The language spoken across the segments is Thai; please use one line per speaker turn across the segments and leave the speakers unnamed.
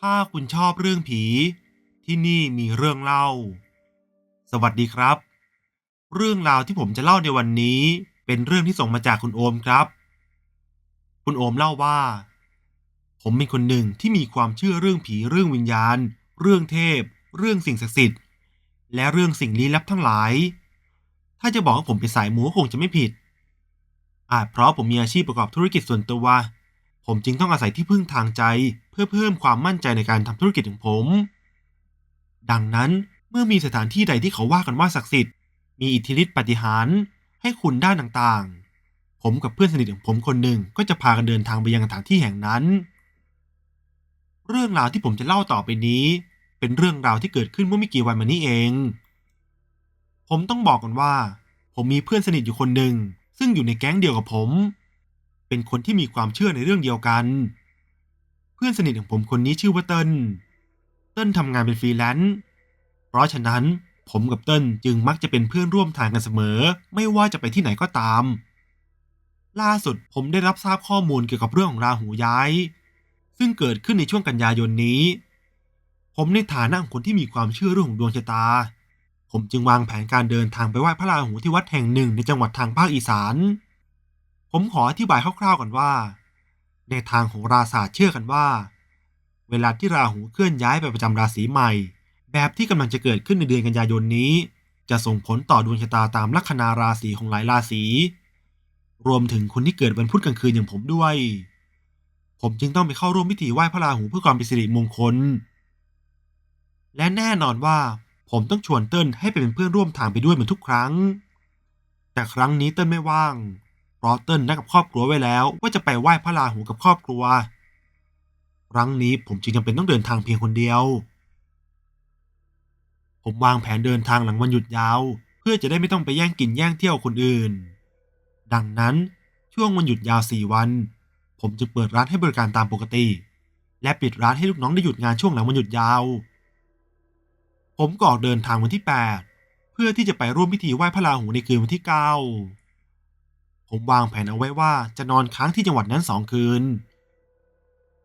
ถ้าคุณชอบเรื่องผี ที่นี่มีเรื่องเล่า สวัสดีครับ เรื่องราวที่ผมจะเล่าในวันนี้เป็นเรื่องที่ส่งมาจากคุณโอมครับ คุณโอมเล่าว่า ผมเป็นคนหนึ่งที่มีความเชื่อเรื่องผีเรื่องวิญญาณ เรื่องเทพ เรื่องสิ่งศักดิ์สิทธิ์ และเรื่องสิ่งลี้ลับทั้งหลาย ถ้าจะบอกว่าผมเป็นสายหมูคงจะไม่ผิดอาจเพราะผมมีอาชีพประกอบธุรกิจส่วนตัว ผมจึงต้องอาศัยที่พึ่งทางใจเพื่อเพิ่มความมั่นใจในการทำธุรกิจของผม ดังนั้นเมื่อมีสถานที่ใดที่เขาว่ากันว่าศักดิ์สิทธิ์ มีอิทธิฤทธิปฏิหารให้คุณด้านต่างๆ ผมกับเพื่อนสนิทของผมคนหนึ่งก็จะพากันเดินทางไปยังสถานที่แห่งนั้น เรื่องราวที่ผมจะเล่าต่อไปนี้ เป็นเรื่องราวที่เกิดขึ้นเมื่อไม่กี่วันมานี้เอง ผมต้องบอกก่อนว่า ผมมีเพื่อนสนิทอยู่คนหนึ่งซึ่งอยู่ในแก๊งเดียวกับผม เป็นคนที่มีความเชื่อในเรื่องเดียวกัน เพื่อนสนิทของผมคนนี้ชื่อว่าเติ้ลเติ้ลทำงานเป็นฟรีแลนซ์เพราะฉะนั้นผมกับเติ้ลจึงมักจะเป็นเพื่อนร่วมทางกันเสมอ ไม่ว่าจะไปที่ไหนก็ตาม ล่าสุดผมได้รับทราบข้อมูลเกี่ยวกับเรื่องของราหูย้าย ซึ่งเกิดขึ้นในช่วงกันยายนนี้ ผมในฐานะของคนที่มีความเชื่อเรื่องของดวงชะตา ผมจึงวางแผนการเดินทางไปไหว้พระราหูที่วัดแห่งหนึ่งในจังหวัดทางภาคอีสาน ผมขออธิบายคร่าวๆก่อนว่า ในทางของราศาสตร์เชื่อกันว่า เวลาที่ราหูเคลื่อนย้ายไปประจำราศีใหม่ แบบที่กำลังจะเกิดขึ้นในเดือนกันยายนนี้ จะส่งผลต่อดวงชะตาตามลัคนาราศีของหลายราศีรวมถึงคนที่เกิดวันพุธกลางคืนอย่างผมด้วย ผมจึงต้องไปเข้าร่วมพิธีไหว้พระราหูเพื่อความเป็นสิริมงคล และแน่นอนว่าผมต้องชวนเติ้ลให้ไปเป็นเพื่อนร่วมทางไปด้วยเหมือนทุกครั้ง แต่ครั้งนี้เติ้ลไม่ว่าง ราะเติ้ลนัดกับครอบครัวไว้แล้ว ว่าจะไปไหว้พระราหูกับครอบครัว ครั้งนี้ผมจึงจำเป็นต้องเดินทางเพียงคนเดียว ผมวางแผนเดินทางหลังวันหยุดยาว เพื่อจะได้ไม่ต้องไปแย่งกินแย่งเที่ยวคนอื่น ดังนั้นช่วงวันหยุดยาวสี่วัน ผมจึงเปิดร้านให้บริการตามปกติ และปิดร้านให้ลูกน้องได้หยุดงานช่วงหลังวันหยุดยาว ผมก็ออกเดินทางวันที่ 8 เพื่อที่จะไปร่วมพิธีไหว้พระราหูในคืนวันที่ 9 ผมวางแผนเอาไว้ว่าจะนอนค้างที่จังหวัดนั้นสองคืน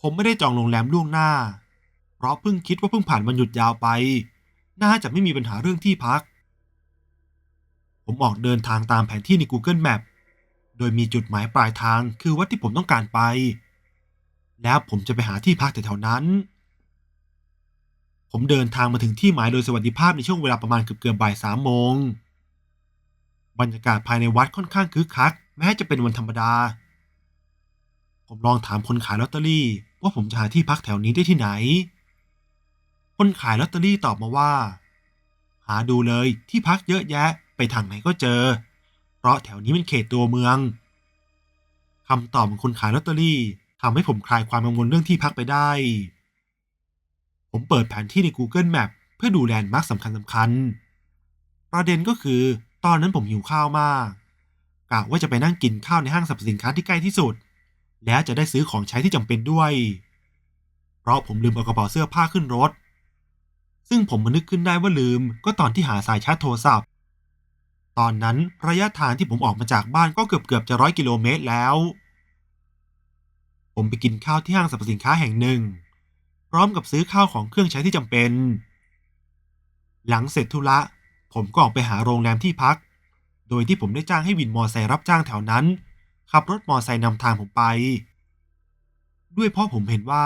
ผมไม่ได้จองโรงแรมล่วงหน้า เพราะเพิ่งคิดว่าเพิ่งผ่านวันหยุดยาวไป น่าจะไม่มีปัญหาเรื่องที่พัก ผมออกเดินทางตามแผนที่ใน Google Map โดยมีจุดหมายปลายทางคือวัดที่ผมต้องการไป แล้วผมจะไปหาที่พักแถวๆนั้น ผมเดินทางมาถึงที่หมายโดยสวัสดิภาพในช่วงเวลาประมาณเกือบเกือบบ่ายสามโมงบรรยากาศภายในวัดค่อนข้างคึกคัก แม้จะเป็นวันธรรมดา ผมลองถามคนขายลอตเตอรี่ ว่าผมจะหาที่พักแถวนี้ได้ที่ไหน คนขายลอตเตอรี่ตอบมาว่า หาดูเลยที่พักเยอะแยะไปทางไหนก็เจอ เพราะแถวนี้เป็นเขตตัวเมืองคำตอบของคนขายลอตเตอรี่ทำให้ผมคลายความกังวลเรื่องที่พักไปได้ ผมเปิดแผนที่ใน Google Map เพื่อดูแลนด์มาร์คสำคัญสำคัญ ประเด็นก็คือ ตอนนั้นผมหิวข้าวมาก กะว่าจะไปนั่งกินข้าวในห้างสรรพสินค้าที่ใกล้ที่สุด แล้วจะได้ซื้อของใช้ที่จำเป็นด้วย เพราะผมลืมเอากระเป๋าเสื้อผ้าขึ้นรถ ซึ่งผมมานึกขึ้นได้ว่าลืมก็ตอนที่หาสายชาร์จโทรศัพท์ ตอนนั้นระยะทางที่ผมออกมาจากบ้านก็เกือบเกือบๆจะร้อยกิโลเมตรแล้ว ผมไปกินข้าวที่ห้างสรรพสินค้าแห่งหนึ่ง พร้อมกับซื้อข้าวของเครื่องใช้ที่จำเป็น หลังเสร็จธุระผมก็ออกไปหาโรงแรมที่พัก โดยที่ผมได้จ้างให้วินมอไซค์รับจ้างแถวนั้น ขับรถมอไซค์นำทางผมไป ด้วยเพราะผมเห็นว่า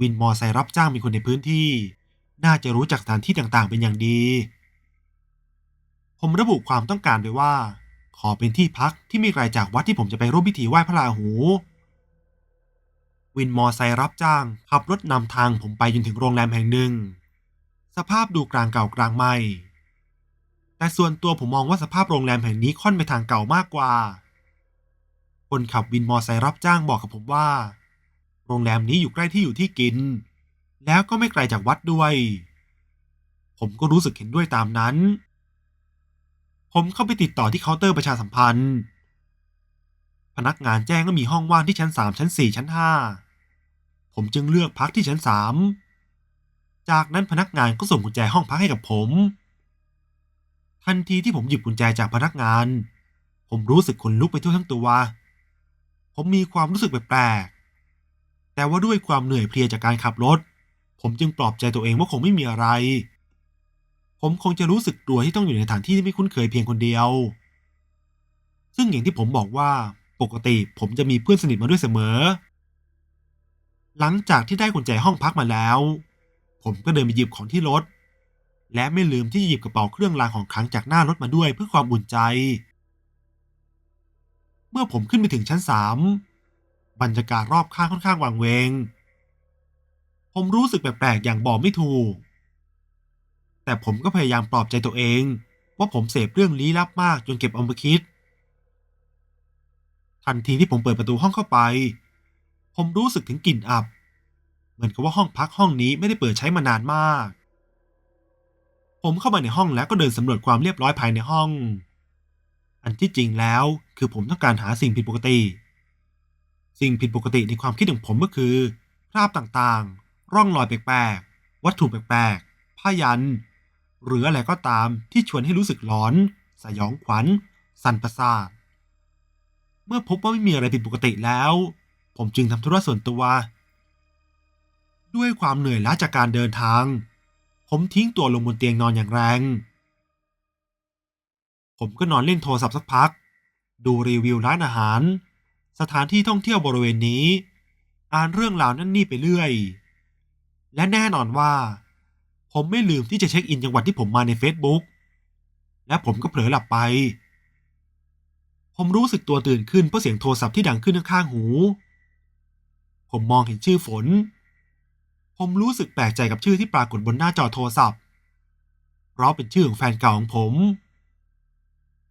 วินมอไซค์รับจ้างมีคนในพื้นที่ น่าจะรู้จักสถานที่ต่างๆ เป็นอย่างดี ผมระบุความต้องการไว้ว่า ขอเป็นที่พักที่ไม่ไกลจากวัดที่ผมจะไปร่วมพิธีไหว้พระราหูวินมอไซค์รับจ้าง ขับรถนำทางผมไปจนถึงโรงแรมแห่งหนึ่ง สภาพดูกลางเก่ากลางใหม่ แต่ส่วนตัวผมมองว่าสภาพโรงแรมแห่งนี้ค่อนไปทางเก่ามากกว่า คนขับวินมอไซค์รับจ้างบอกกับผมว่า โรงแรมนี้อยู่ใกล้ที่อยู่ที่กิน แล้วก็ไม่ไกลจากวัดด้วย ผมก็รู้สึกเห็นด้วยตามนั้น ผมเข้าไปติดต่อที่เคาน์เตอร์ประชาสัมพันธ์ พนักงานแจ้งว่ามีห้องว่างที่ชั้น 3 ชั้น 4 ชั้น 5 ผมจึงเลือกพักที่ชั้น 3 จากนั้นพนักงานก็ส่งกุญแจห้องพักให้กับผม ทันทีที่ผมหยิบกุญแจจากพนักงาน ผมรู้สึกขนลุกไปทั่วทั้งตัว ผมมีความรู้สึกแปลกๆ แต่ว่าด้วยความเหนื่อยเพลียจากการขับรถ ผมจึงปลอบใจตัวเองว่าคงไม่มีอะไร ผมคงจะรู้สึกกลัวที่ต้องอยู่ในสถานที่ที่ไม่คุ้นเคยเพียงคนเดียว ซึ่งอย่างที่ผมบอกว่าปกติผมจะมีเพื่อนสนิทมาด้วยเสมอ หลังจากที่ได้กุญแจห้องพักมาแล้ว ผมก็เดินไปหยิบของที่รถ และไม่ลืมที่จะหยิบกระเป๋าเครื่องรางของขลังจากหน้ารถมาด้วยเพื่อความอุ่นใจ เมื่อผมขึ้นไปถึงชั้นสามบรรยากาศรอบข้างค่อนข้างวังเวง ผมรู้สึกแปลกๆอย่างบอกไม่ถูก แต่ผมก็พยายามปลอบใจตัวเอง ว่าผมเสพเรื่องลี้ลับมากจนเก็บเอามาคิด ทันทีที่ผมเปิดประตูห้องเข้าไป ผมรู้สึกถึงกลิ่นอับ เหมือนกับว่าห้องพักห้องนี้ไม่ได้เปิดใช้มานานมาก ผมเข้ามาในห้องแล้วก็เดินสำรวจความเรียบร้อยภายในห้อง อันที่จริงแล้วคือผมต้องการหาสิ่งผิดปกติ สิ่งผิดปกติในความคิดของผมก็คือคราบต่างๆ ร่องรอยแปลกๆ วัตถุแปลกๆ ผ้ายัน หรืออะไรก็ตามที่ชวนให้รู้สึกหลอน สยองขวัญ สันประสาท เมื่อพบว่าไม่มีอะไรผิดปกติแล้ว ผมจึงทำธุระส่วนตัว ด้วยความเหนื่อยล้าจากการเดินทาง ผมทิ้งตัวลงบนเตียงนอนอย่างแรง ผมก็นอนเล่นโทรศัพท์สักพัก ดูรีวิวร้านอาหาร สถานที่ท่องเที่ยวบริเวณนี้ อ่านเรื่องราวนั่นนี่ไปเรื่อย และแน่นอนว่า ผมไม่ลืมที่จะเช็คอินจังหวัดที่ผมมาใน Facebook และผมก็เผลอหลับไป ผมรู้สึกตัวตื่นขึ้นเพราะเสียงโทรศัพท์ที่ดังขึ้นข้างๆหู ผมมองเห็นชื่อฝน ผมรู้สึกแปลกใจกับชื่อที่ปรากฏบนหน้าจอโทรศัพท์ เพราะเป็นชื่อของแฟนเก่าของผม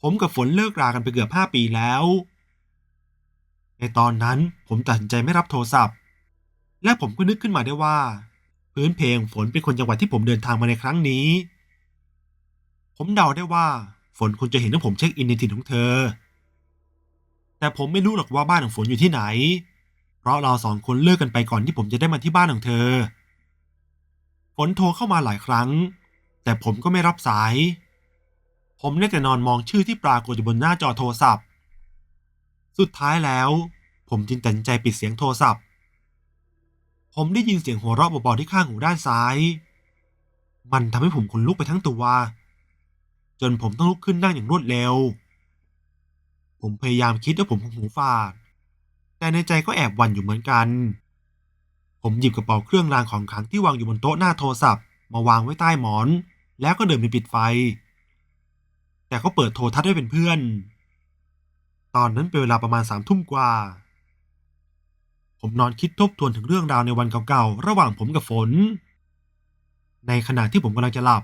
ผมกับฝนเลิกรากันไปเกือบห้าปีแล้ว ในตอนนั้นผมตัดสินใจไม่รับโทรศัพท์ และผมก็นึกขึ้นมาได้ว่า พื้นเพลงฝนเป็นคนจังหวัดที่ผมเดินทางมาในครั้งนี้ ผมเดาได้ว่าฝนคงจะเห็นว่าผมเช็คอินในถิ่นของเธอ แต่ผมไม่รู้หรอกว่าบ้านของฝนอยู่ที่ไหน เพราะเราสองคนเลิกกันไปก่อนที่ผมจะได้มาที่บ้านของเธอ ฝนโทรเข้ามาหลายครั้ง แต่ผมก็ไม่รับสาย ผมได้แต่นอนมองชื่อที่ปรากฏอยู่บนหน้าจอโทรศัพท์ สุดท้ายแล้ว ผมจึงตัดใจปิดเสียงโทรศัพท์ ผมได้ยินเสียงหัวเราะเบาๆที่ข้างหูด้านซ้าย มันทำให้ผมขนลุกไปทั้งตัว จนผมต้องลุกขึ้นนั่งอย่างรวดเร็ว ผมพยายามคิดว่าผมคงหูฝาดแต่ในใจก็แอบหวั่นอยู่เหมือนกัน ผมหยิบกระเป๋าเครื่องรางของขลังที่วางอยู่บนโต๊ะหน้าโทรศัพท์ มาวางไว้ใต้หมอน แล้วก็เดินไปปิดไฟ แต่เขาเปิดโทรทัศน์ไว้เป็นเพื่อน ตอนนั้นเป็นเวลาประมาณสามทุ่มกว่า ผมนอนคิดทบทวนถึงเรื่องราวในวันเก่าๆ ระหว่างผมกับฝน ในขณะที่ผมกำลังจะหลับ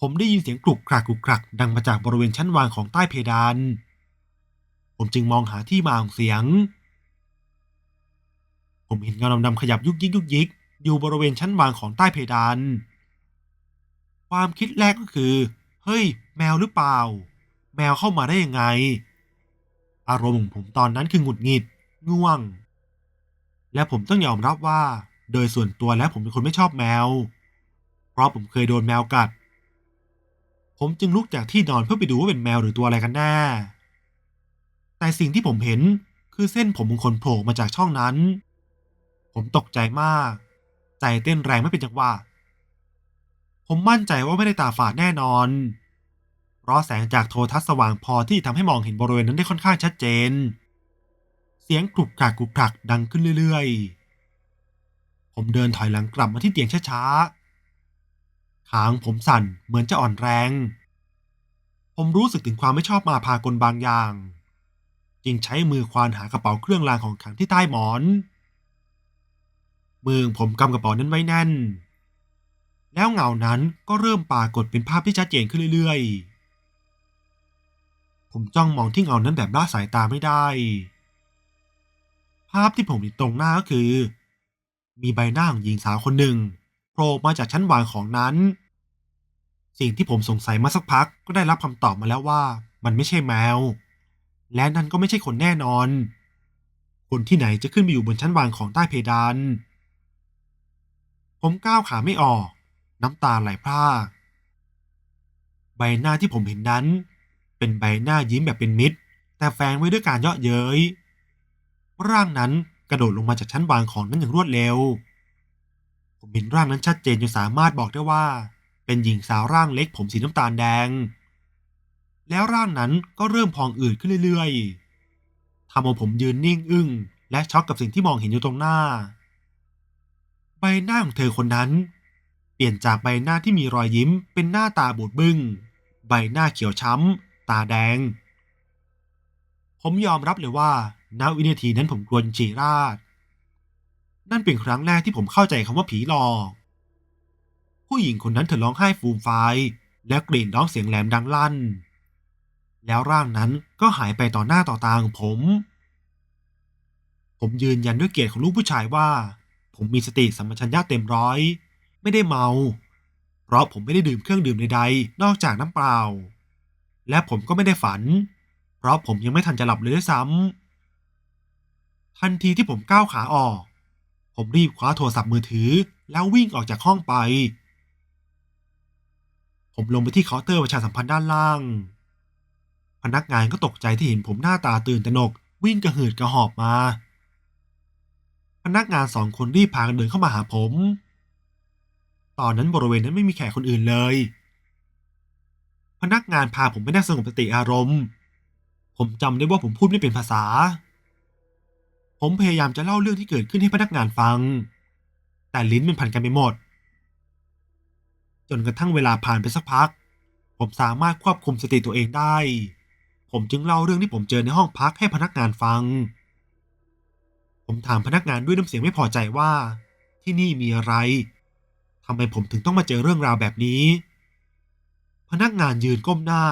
ผมได้ยินเสียงกรุกครักกรุกครักดังมาจากบริเวณชั้นวางของใต้เพดาน ผมจึงมองหาที่มาของเสียง ผมเห็นเงาดำๆขยับยุกยิกยุกยิก อยู่บริเวณชั้นวางของใต้เพดาน ความคิดแรกก็คือ เฮ้ย แมวหรือเปล่า แมวเข้ามาได้ยังไง อารมณ์ของผมตอนนั้นคือหงุดหงิด ง่วง และผมต้องยอมรับว่า โดยส่วนตัวแล้วผมเป็นคนไม่ชอบแมว เพราะผมเคยโดนแมวกัด ผมจึงลุกจากที่นอนเพื่อไปดูว่าเป็นแมวหรือตัวอะไรกันแน่ แต่สิ่งที่ผมเห็นคือเส้นผมของคนโผล่มาจากช่องนั้น ผมตกใจมาก ใจเต้นแรงไม่เป็นจังหวะ ผมมั่นใจว่าไม่ได้ตาฝาดแน่นอน เพราะแสงจากโทรทัศน์สว่างพอที่ทำให้มองเห็นบริเวณนั้นได้ค่อนข้างชัดเจน เสียงกรุกกรากกรุกกรักดังขึ้นเรื่อยๆ ผมเดินถอยหลังกลับมาที่เตียงช้าๆ ขางผมสั่นเหมือนจะอ่อนแรง ผมรู้สึกถึงความไม่ชอบมาพากลบางอย่าง จึงใช้มือควานหากระเป๋าเครื่องรางของขลังที่ใต้หมอน มือผมกำกระเป๋านั้นไว้แน่น แล้วเงานั้นก็เริ่มปรากฏเป็นภาพที่ชัดเจนขึ้นเรื่อยๆ ผมจ้องมองที่เงานั้นแบบละสายตาไม่ได้ ภาพที่ผมเห็นตรงหน้าก็คือ มีใบหน้าของหญิงสาวคนหนึ่งโผล่มาจากชั้นวางของนั้น สิ่งที่ผมสงสัยมาสักพักก็ได้รับคำตอบมาแล้วว่ามันไม่ใช่แมว และนั่นก็ไม่ใช่คนแน่นอน คนที่ไหนจะขึ้นไปอยู่บนชั้นวางของใต้เพดาน ผมก้าวขาไม่ออก น้ำตาไหลพราก ใบหน้าที่ผมเห็นนั้น เป็นใบหน้ายิ้มแบบเป็นมิตร แต่แฝงไว้ด้วยการเยาะเย้ย ร่างนั้นกระโดดลงมาจากชั้นวางของนั้นอย่างรวดเร็ว ผมเห็นร่างนั้นชัดเจนจนสามารถบอกได้ว่า เป็นหญิงสาวร่างเล็กผมสีน้ำตาลแดง แล้วร่างนั้นก็เริ่มพองอืดขึ้นเรื่อยๆทำเอาผมยืนนิ่งอึ้งและช็อกกับสิ่งที่มองเห็นอยู่ตรงหน้า ใบหน้าของเธอคนนั้น เปลี่ยนจากใบหน้าที่มีรอยยิ้มเป็นหน้าตาบูดบึง้ง ใบหน้าเขียวช้ำ ตาแดง ผมยอมรับเลยว่าณวินาทีนั้นผมกลัวจีราดนั่นเป็นครั้งแรกที่ผมเข้าใจคำว่าผีหลอก ผู้หญิงคนนั้นเธอร้องไห้ฟูมฟายและกรีดร้องเสียงแหลมดังลั่น แล้วร่างนั้นก็หายไปต่อหน้าต่อตาของผม ผมยืนยันด้วยเกียรติของลูกผู้ชายว่า ผมมีสติสัมปชัญญะเต็มร้อย ไม่ได้เมา เพราะผมไม่ได้ดื่มเครื่องดื่มใดๆ นอกจากน้ำเปล่า และผมก็ไม่ได้ฝัน เพราะผมยังไม่ทันจะหลับเลยด้วยซ้ำทันทีที่ผมก้าวขาออก ผมรีบคว้าโทรศัพท์มือถือ แล้ววิ่งออกจากห้องไป ผมลงไปที่เคาน์เตอร์ประชาสัมพันธ์ด้านล่าง พนักงานก็ตกใจที่เห็นผมหน้าตาตื่นตระหนกวิ่งกระหืดกระหอบมา พนักงานสองคนรีบพากันเดินเข้ามาหาผม ตอนนั้นบริเวณนั้นไม่มีแขกคนอื่นเลย พนักงานพาผมไปนั่งสงบสติอารมณ์ ผมจำได้ว่าผมพูดไม่เป็นภาษา ผมพยายามจะเล่าเรื่องที่เกิดขึ้นให้พนักงานฟัง แต่ลิ้นมันพันกันไปหมด จนกระทั่งเวลาผ่านไปสักพัก ผมสามารถควบคุมสติตัวเองได้ ผมจึงเล่าเรื่องที่ผมเจอในห้องพักให้พนักงานฟัง ผมถามพนักงานด้วยน้ำเสียงไม่พอใจว่า ที่นี่มีอะไรทำไมผมถึงต้องมาเจอเรื่องราวแบบนี้ พนักงานยืนก้มหน้า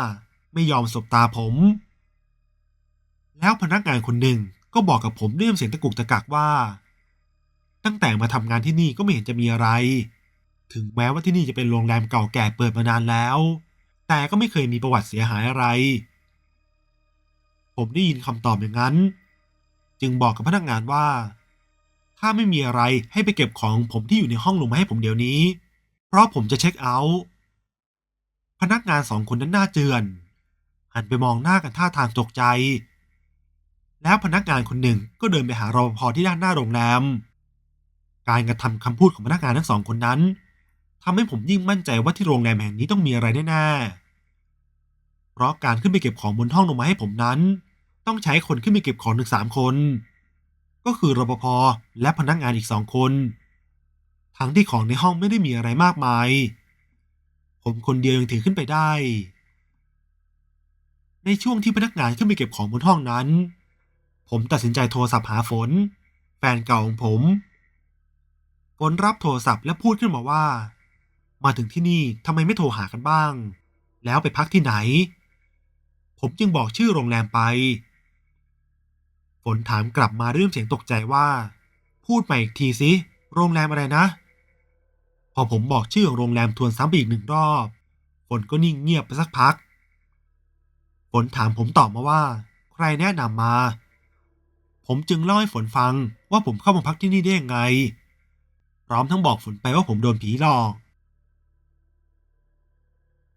ไม่ยอมสบตาผม แล้วพนักงานคนหนึ่งก็บอกกับผมด้วยน้ำเสียงตะกุกตะกักว่า ตั้งแต่มาทำงานที่นี่ก็ไม่เห็นจะมีอะไร ถึงแม้ว่าที่นี่จะเป็นโรงแรมเก่าแก่เปิดมานานแล้ว แต่ก็ไม่เคยมีประวัติเสียหายอะไร ผมได้ยินคำตอบอย่างนั้น จึงบอกกับพนักงานว่า ถ้าไม่มีอะไรให้ไปเก็บของผมที่อยู่ในห้องลงมาให้ผมเดี๋ยวนี้ เพราะผมจะเช็คเอาท์พนักงานสองคนนั้นหน้าเจือน หันไปมองหน้ากันท่าทางตกใจ แล้วพนักงานคนหนึ่งก็เดินไปหารปภที่ด้านหน้าโรงแรม การกระทำคำพูดของพนักงานทั้งสองคนนั้นทำให้ผมยิ่งมั่นใจว่าที่โรงแรมแห่งนี้ต้องมีอะไรแน่ๆเพราะการขึ้นไปเก็บของบนห้องลงมาให้ผมนั้น ต้องใช้คนขึ้นไปเก็บของถึงสามคน ก็คือรปภและพนักงานอีกสองคน ทั้งที่ของในห้องไม่ได้มีอะไรมากมาย ผมคนเดียวยังถือขึ้นไปได้ ในช่วงที่พนักงานขึ้นไปเก็บของบนห้องนั้น ผมตัดสินใจโทรศัพท์หาฝน แฟนเก่าของผมฝนรับโทรศัพท์และพูดขึ้นมาว่า มาถึงที่นี่ทำไมไม่โทรหากันบ้าง แล้วไปพักที่ไหน ผมจึงบอกชื่อโรงแรมไป ฝนถามกลับมาด้วยน้ำเสียงตกใจว่า พูดใหม่อีกทีสิ โรงแรมอะไรนะ พอผมบอกชื่อของโรงแรมทวนซ้ำไปอีกหนึ่งรอบ ฝนก็นิ่งเงียบไปสักพัก ฝนถามผมตอบมาว่า ใครแนะนำมา ผมจึงเล่าให้ฝนฟังว่าผมเข้ามาพักที่นี่ได้ยังไง พร้อมทั้งบอกฝนไปว่าผมโดนผีหลอก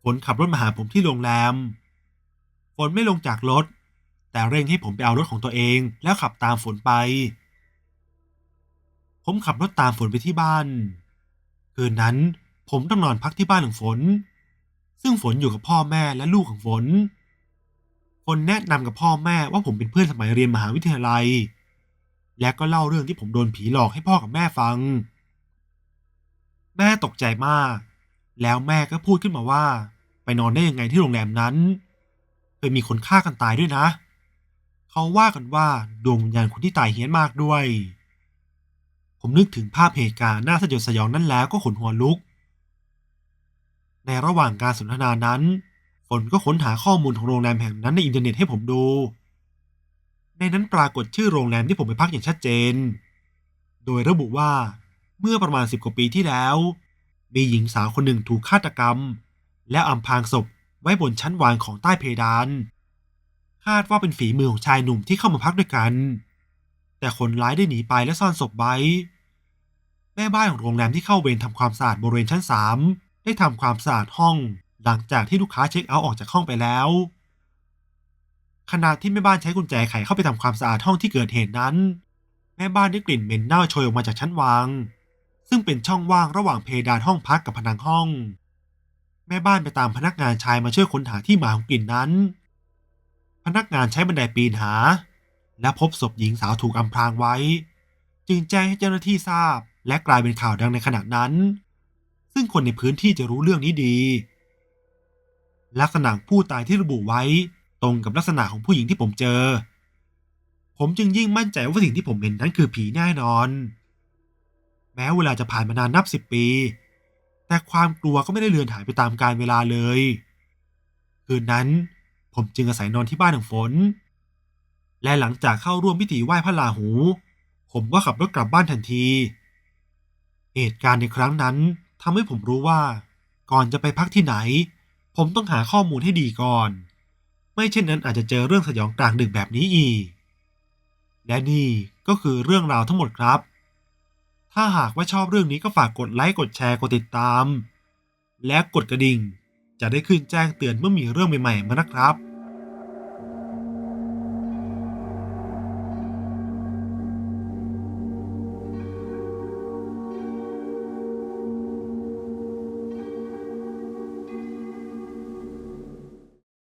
ฝนขับรถมาหาผมที่โรงแรม ฝนไม่ลงจากรถ แต่เร่งให้ผมไปเอารถของตัวเอง แล้วขับตามฝนไป ผมขับรถตามฝนไปที่บ้าน คืนนั้นผมต้องนอนพักที่บ้านของฝน ซึ่งฝนอยู่กับพ่อแม่และลูกของฝน ฝนแนะนำกับพ่อแม่ว่าผมเป็นเพื่อนสมัยเรียนมหาวิทยาลัย และก็เล่าเรื่องที่ผมโดนผีหลอกให้พ่อกับแม่ฟัง แม่ตกใจมาก แล้วแม่ก็พูดขึ้นมาว่า ไปนอนได้ยังไงที่โรงแรมนั้นเคยมีคนฆ่ากันตายด้วยนะ เขาว่ากันว่าดวงวิญญาณคนที่ตายเฮี้ยนมากด้วย ผมนึกถึงภาพเหตุการณ์น่าสยดสยองนั้นแล้วก็ขนหัวลุก ในระหว่างการสนทนานั้น ฝนก็ค้นหาข้อมูลของโรงแรมแห่งนั้นในอินเทอร์เน็ตให้ผมดู ในนั้นปรากฏชื่อโรงแรมที่ผมไปพักอย่างชัดเจน โดยระบุว่าเมื่อประมาณสิบกว่าปีที่แล้ว มีหญิงสาวคนหนึ่งถูกฆาตกรรม และอำพรางศพไว้บนชั้นวางของใต้เพดาน คาดว่าเป็นฝีมือของชายหนุ่มที่เข้ามาพักด้วยกัน แต่คนร้ายได้หนีไปและซ่อนศพไว้ แม่บ้านของโรงแรมที่เข้าเวรทำความสะอาดบริเวณชั้นสามได้ทำความสะอาดห้อง หลังจากที่ลูกค้าเช็คเอาท์ออกจากห้องไปแล้ว ขณะที่แม่บ้านใช้กุญแจไขเข้าไปทำความสะอาดห้องที่เกิดเหตุนั้น แม่บ้านได้กลิ่นเหม็นเน่าโชยออกมาจากชั้นวาง ซึ่งเป็นช่องว่างระหว่างเพดานห้องพักกับผนังห้อง แม่บ้านไปตามพนักงานชายมาช่วยค้นหาที่มาของกลิ่นนั้น พนักงานใช้บันไดปีนหา และพบศพหญิงสาวถูกอำพรางไว้ จึงแจ้งให้เจ้าหน้าที่ทราบ และกลายเป็นข่าวดังในขณะนั้น ซึ่งคนในพื้นที่จะรู้เรื่องนี้ดี ลักษณะของผู้ตายที่ระบุไว้ตรงกับลักษณะของผู้หญิงที่ผมเจอ ผมจึงยิ่งมั่นใจว่าสิ่งที่ผมเห็นนั้นคือผีแน่นอน แม้เวลาจะผ่านมานานนับสิบปี แต่ความกลัวก็ไม่ได้เลือนหายไปตามกาลเวลาเลย คืนนั้น ผมจึงอาศัยนอนที่บ้านของฝน และหลังจากเข้าร่วมพิธีไหว้พระราหู ผมก็ขับรถกลับบ้านทันที เหตุการณ์ในครั้งนั้นทำให้ผมรู้ว่า ก่อนจะไปพักที่ไหน ผมต้องหาข้อมูลให้ดีก่อน ไม่เช่นนั้นอาจจะเจอเรื่องสยองกลางดึกแบบนี้อีก และนี่ก็คือเรื่องราวทั้งหมดครับ ถ้าหากว่าชอบเรื่องนี้ก็ฝากกดไลค์กดแชร์กดติดตาม และกดกระดิ่ง จะได้ขึ้นแจ้งเตือนเมื่อมีเรื่องใหม่ๆมานะครับ